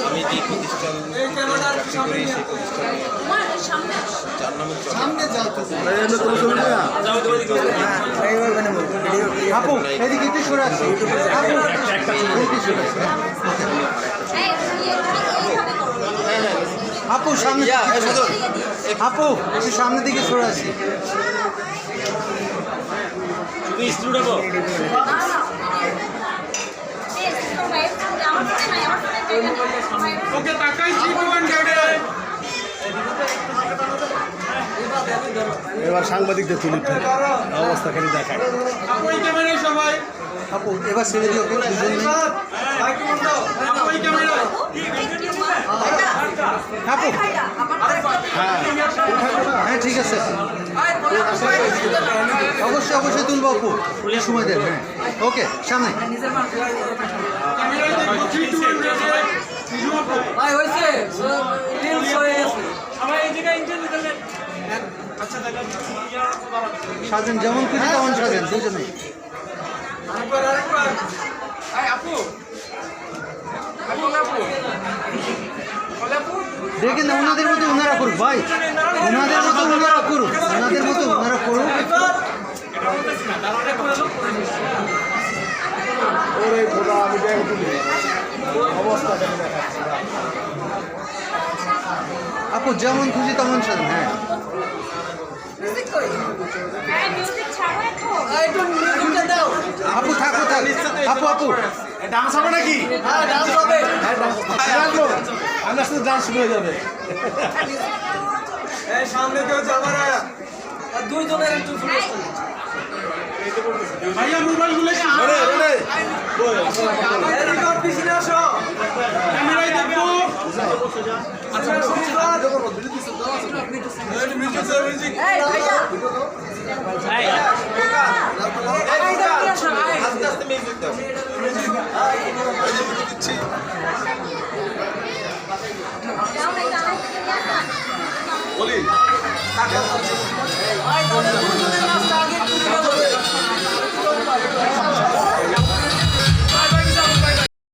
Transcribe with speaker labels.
Speaker 1: আমি যে প্রতিষ্ঠান চাকরি করি সেই প্রতিষ্ঠান চার নম্বর
Speaker 2: আপু এদিকে একটু সরে সামনে আপু একটু সামনের দিকে সরে আসি।
Speaker 1: শুধু স্টুডেন্ট
Speaker 3: ওকে তাকাই গাড়ি
Speaker 4: এবার সাংবাদিকদের তুলি অবস্থা খালি দেখায়?
Speaker 3: ওই ক্যামেরায় সবাই।
Speaker 2: আপু এবার ছেড়ে দিও ওকে দুজন নেই।
Speaker 3: ওই ক্যামেরায়
Speaker 2: আপু হ্যাঁ। ঠিক আছে। অবশ্যই অবশ্যই তুলবো আপু। সময় দেন হ্যাঁ। ওকে সামনে। সাজেন, যেমন খুশি তেমন সাজেন দুজনে দেখেন ওনাদের মতো ওনারা করুক, ভাই। ওনাদের মতো ওনারা করুক, ওনাদের মতো ওনারা করুক। আপু যেমন খুশি তেমন সাজেন হ্যাঁ। আপু থাকো থাক। আপু আপু।
Speaker 4: ডান্স হবে নাকি?
Speaker 5: হ্যাঁ ডান্স হবে।
Speaker 4: আমরা শুধু ডান্স হয়ে যাবে।
Speaker 3: এই সামনে কেউ যাবে না।
Speaker 5: একটু
Speaker 3: ভাইয়া মোবাইলগুলো পিছনে আসো। ক্যামেরায় দেখব আচ্ছা বলি